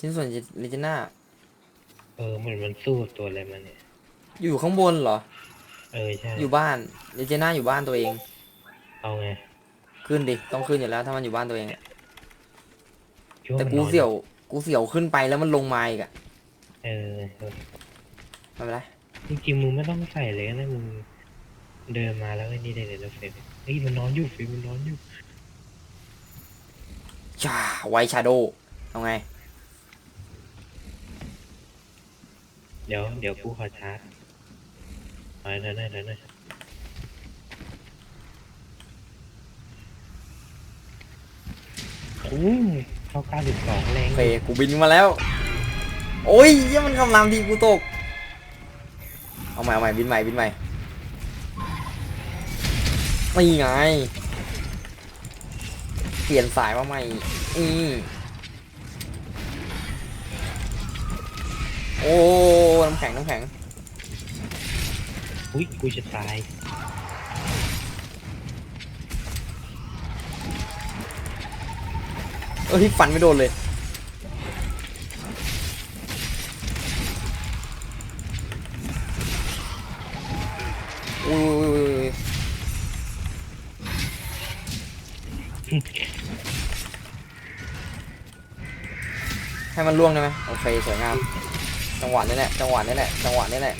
ชิ้นส่วนเลจิน่าเออเหมือนมันสู้กับตัวอะไรมาเนี่ย อยู่ข้างบนเหรอ เออใช่อยู่บ้านเลจิน่าอยู่บ้านตัวเอง เอาไงขึ้นดิ ต้องขึ้นอยู่แล้ว ถ้ามันอยู่บ้านตัวเองอะคิดว่าแต่มันกูนอนเสี่ยว กูเสี่ยวขึ้นไปแล้วมันลงมาอีกอะเออเออไม่เป็นไร จริงๆมึงไม่ต้องใส่เลยนะมึงเดินมาแล้วไอ้นี่ได้เลยแล้วเฟรมเฮ้ยมันนอนอยู่เฟรมมันนอนอยู่จ้าไวชาโดเอาไง เดี๋ยวเดี๋ยวกูขอชาร์จเอาหน่อยหน่อยหน่อยหน่อยโอ้ยเข้าเก้าสิบสองแรงโอเคกูบินมาแล้ว โอ้ยเหี้ยังมันคำรามทีกูตก เอาใหม่เอาใหม่บินใหม่บินใหม่นี่ไง เปลี่ยนสายมาใหม่นี่โอ้ น้ำแข็งน้ำแข็งอุ้ยกูจะตายเอ้ยฟันไม่โดนเลยอุ้ยอุ้ยอุ้ยอุ้ยให้มันล่วงได้ไหมโอเคสวยงาม จังหวะนี้แหละจังหวะนี้แหละจังหวะนี้แหละ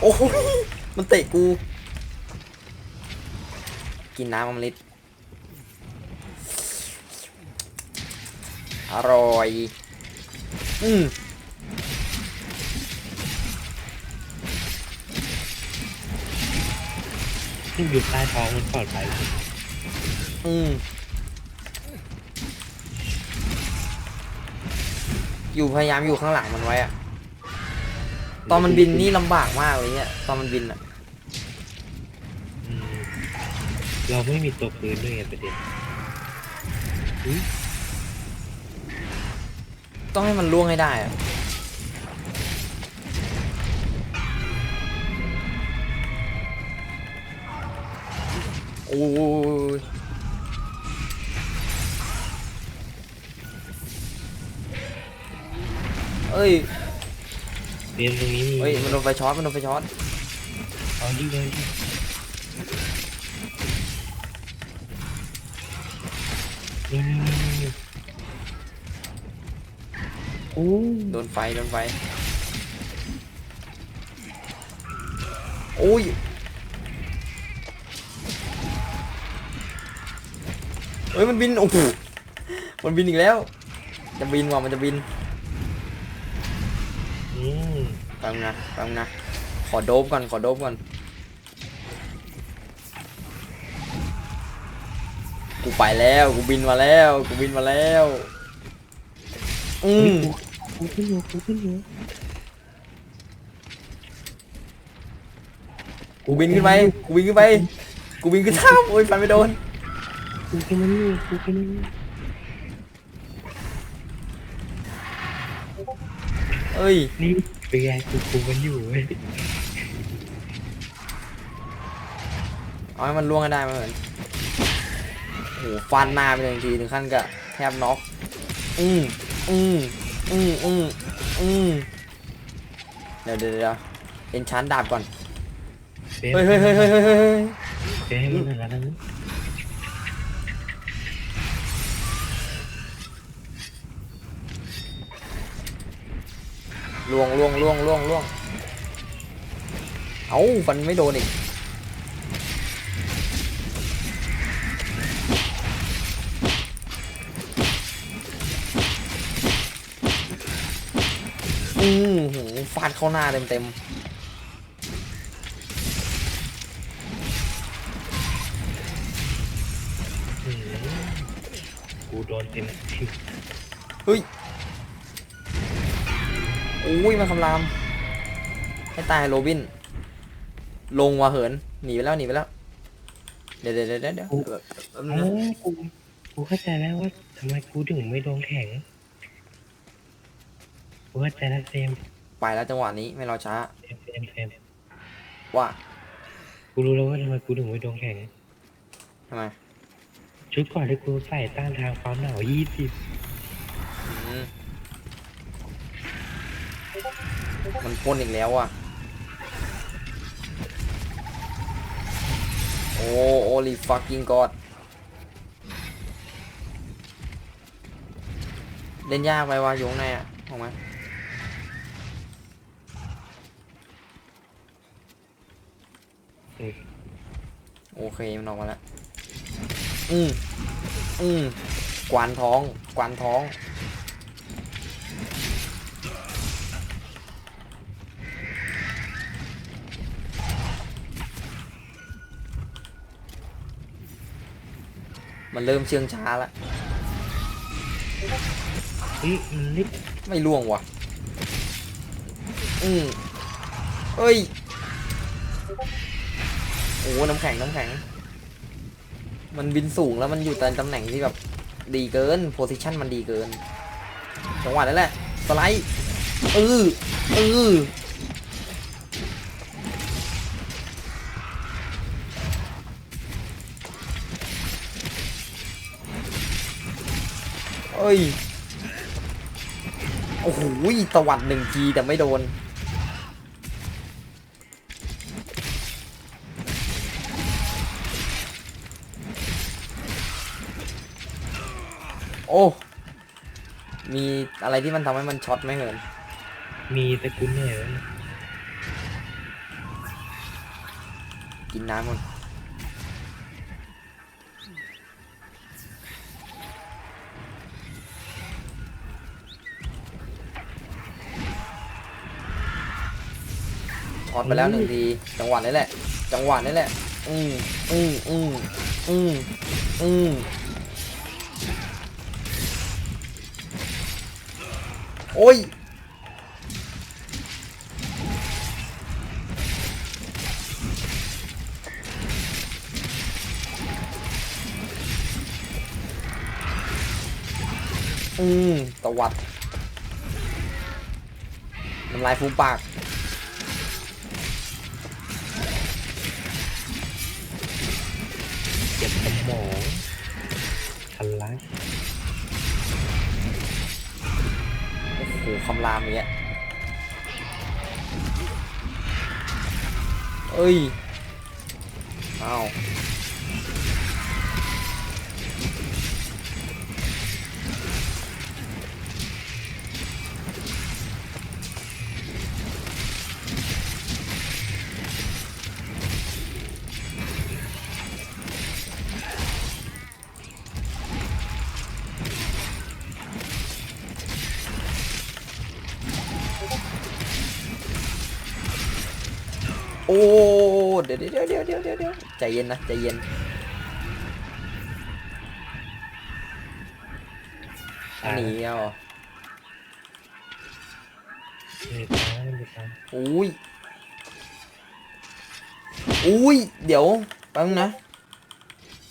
โอ้ยมันเตะกู กินน้ำอมฤตอร่อย อืมอยู่ใต้ท้องมันปลอดภัย อืมอยู่พยายามอยู่ข้างหลังมันไว้อะตอนมันบินนี่ลำบากมากเลยเนี่ยตอนมันบินอะอืมเราไม่มีตัวปืนด้วยไงประเด็นอุ๊ยต้องให้มันล่วงให้ได้อะโอ้ย เอ้ยเรียนตรงนี้มีเฮ้ยมันโดนไฟช็อตมันโดนไฟช็อตเอาดิเลยดินี่นี่นี่นี่โอ้โดนไฟโดนไฟโอ้ยเฮ้ยมันบินโอ้โหมันบินอีกแล้ว จะบินว่ะมันจะบิน อืมแป๊บนึงนะแป๊บนึงนะ ขอโดบก่อน ขอโดบก่อน กูไปแล้ว กูบินมาแล้ว กูบินมาแล้ว อืมกูขึ้นอยู่กูขึ้นอยู่กูบินขึ้นไป กูบินขึ้นไป กูบินขึ้นท่ามโอ้ยฟันไม่โดน กูขึ้นมานี่กูขึ้นมานี่ เอ้ย นี่เป็นไงกูกูมันอยู่เว้ยเอาให้มันล่วงให้ได้มาเหมือนโอ้โหฟันหน้าไปเลยทีถึงขั้นกับแทบน็อกอืมอืมอืมอืมอืมเดี๋ยวเดี๋ยวเดี๋ยวเอ็นชั้นดาบก่อน เฮ้ยเฮ้ยเฮ้ยเฮ้ยเฮ้ยเฮ้ยเฮ้ยเฮ้ยมันอะไรนะ ล่วงล่วงล่วงล่วงล่วงเอ้าฟันไม่โดนอีกอืมหูฟาดเข้าหน้าเต็มเต็มอืมกูโดนเต็มที่ๆเฮ้ย อุ้ยมันคำราม ให้ตายโรบิน ลงว่ะเหิน หนีไปแล้วหนีไปแล้ว เดี๋ยวเดี๋ยวเดี๋ยวเดี๋ยวเดี๋ยวแป๊บอ๋นึงนะอกูกูเข้าใจแล้วว่าทำไมกูถึงไม่โดนแข็งกูเข้าใจแล้วเฟรมไปแล้วจังหวะนี้ไม่รอช้าเฟรมเฟรมเฟรมว่ากูรู้แล้วว่าทำไมกูถึงไม่ดวงแข็งทำไมชุดก่อนที่กูใส่ต้านทานความหนาวยี่สิบ อืม มันพ่นอีกแล้วอะ โอ้โอลีฟักกิ้งกอดเล่นยากไปว่ะอยู่ข้างในอะออกมาโอเค มันออกมาแล้ว อืมอืมกวานท้อง กวานท้อง มันเริ่มเชื่องช้าแล้วเฮ้ยมันนิดไม่ล่วงว่ะ อืมเอ้ย โอ้น้ำแข็งน้ำแข็ง มันบินสูงแล้วมันอยู่ในตำแหน่งที่แบบดีเกิน โพซิชันมันดีเกิน จังหวะนั้นแหละ สไลด์เออเออ อ้ย โอ้โหตวัดหนึ่งทีแต่ไม่โดน โอ้ มีอะไรที่มันทำให้มันช็อตไหมเหินมีตะกุนเนี่ยนะกินน้ำก่อน อตไปแล้วหนึ่งที จังหวะนี้แหละ จังหวะนี้แหละ อืมอืมอืมอืมอืมโอ้ย อืมตวัดน้ำลายฟูมปาก หคำรามเงี้ยเอ้ย เอ้า โอ้เดี๋ยวเดี๋ยวเดี๋ยวเดี๋ยวเดี๋ยวเดี๋ยวใจเย็นนะใจเย็นตายหนีเอาเหรอไม่ตายไม่ตายอุ้ยอุ้ย เดี๋ยวแป๊บนึงนะ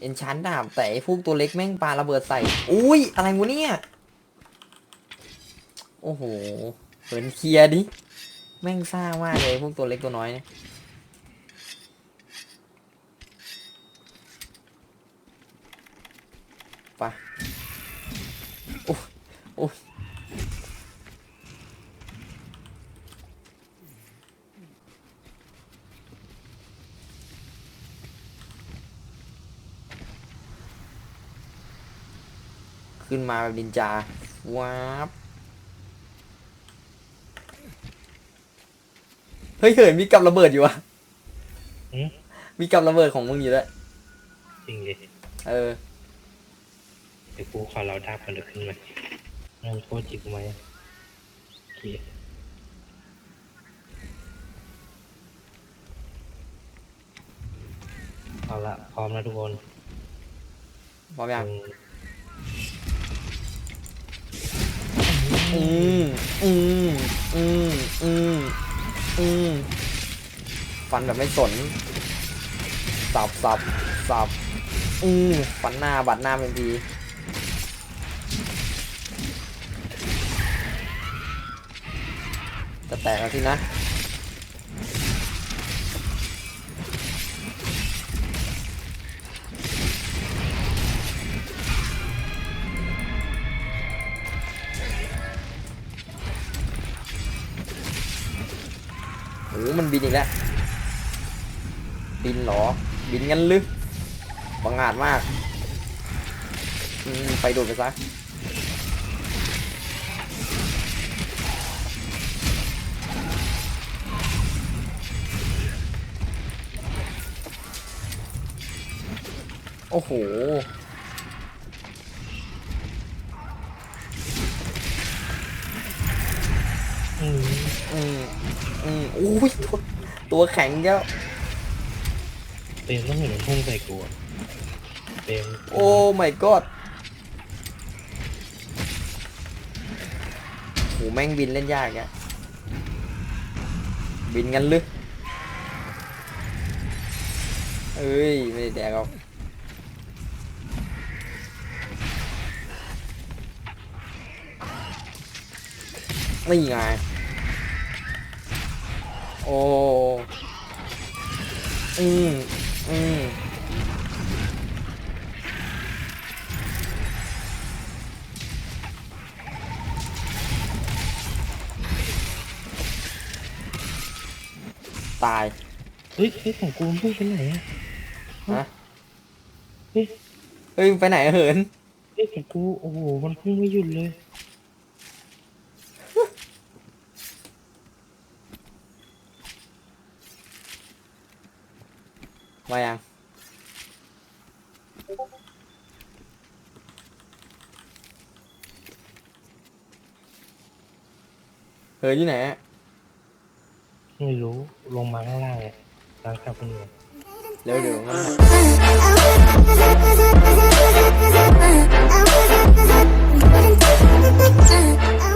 เอ็นชันดาบแต่ไอ้พวกตัวเล็กแม่งปาระเบิดใส่ อุ้ย อะไรวะเนี่ย โอ้โหเหินเคลียร์ดิ แม่งซ่ามากเลยพวกตัวเล็กตัวน้อยเนี่ยไปโอ้ย โอ้ยขึ้นมาแบบนินจาว้าบเฮ้ยเฮ้ยมีกับระเบิดอยู่อะอืม มีกับระเบิดของมึงอยู่ด้วยจริงดิเออเดี๋ยวกูขอเราดาบกันเดี๋ยวขึ้นมา เราโคตรจิกไหมโอเคเอาละพร้อมแล้วทุกคนพร้อมยังหนึ่งอืมอืมอืมอืมอืมฟันแบบไม่สน สับสับสับอืมฟันหน้าบัดหน้าเป็นที แตกแล้วที่นะ โอ้มันบินอีกแล้ว บินหรอ บินงั้นลึกบังอาจมาก ไปโดดไปซะ โอ้โห อืมอืมอืมอุ้ยตัวตัวแข็งแล้วเปรมต้องเห็นมันพุ่งใส่กูอะเปรมโอ้ my god โหแม่งบินเล่นยากอะบินงั้นลึกเอ้ย ไม่ได้แดกหรอก นี่ไง โอ้ อืม อืมตาย เฮ้ยเฮ้ยของกูมันพุ่งไปไหนอะฮะ เฮ้ยเฮ้ยมึงไปไหนอะเหิน เฮ้ยของกู โอ้โห มันพุ่งไม่หยุดเลย มายัง เหินอยู่ไหนอะ ไม่รู้ลงมาข้างล่างเลยตามกลับขึ้นมา เร็วเดี๋ยวมัน Uh,